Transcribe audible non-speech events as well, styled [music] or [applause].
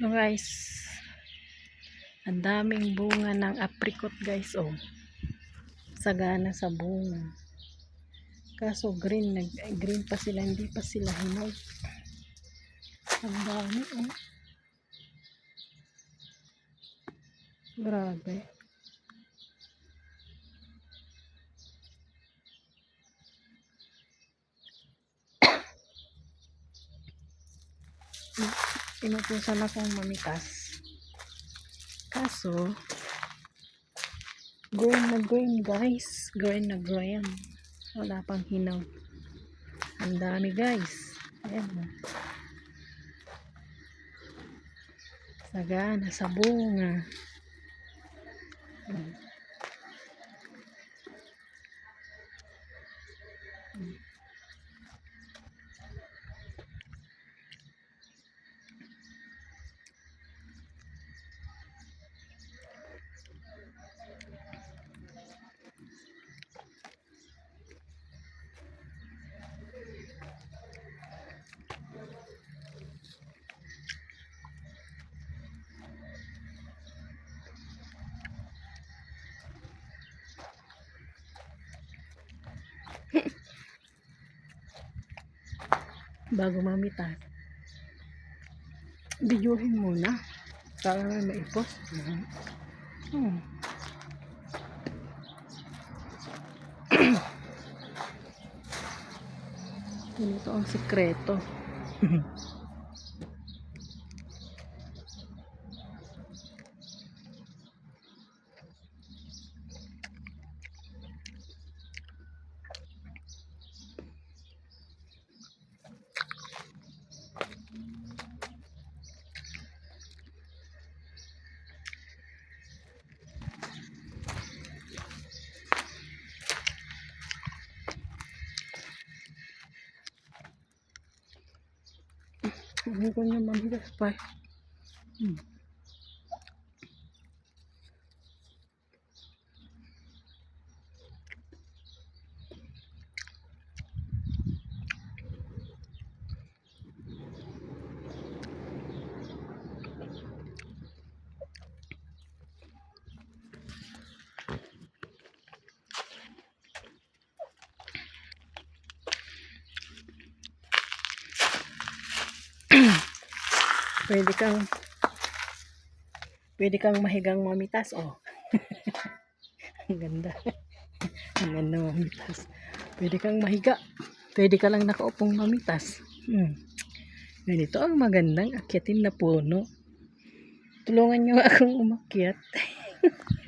No guys, ang daming bunga ng apricot guys oh. Sagana sa bunga. Kaso green, nag green pa sila, hindi pa sila hinog. Ang dami oh. Grabe. Inutusan akong mamitas. Kaso, green na green guys. Green na green. Wala pang hinaw. Ang dami guys. Ayan o. Sagana sa bunga. Mm. Mm. Bago mamitas. Bidyuhin muna. Para may maipos. Hmm. Ganito ang sikreto. [laughs] Hindi ko niya mamigas pa. Hmm. Pwede kang pwede kang mahigang mamitas oh. [laughs] ang ganda. ang ganda mamitas. Pwede kang mahiga. Pwede ka lang nakaupong mamitas. Hmm. Ganito ang magandang akyatin na puno. Tulungan niyo [laughs] akong umakyat. [laughs]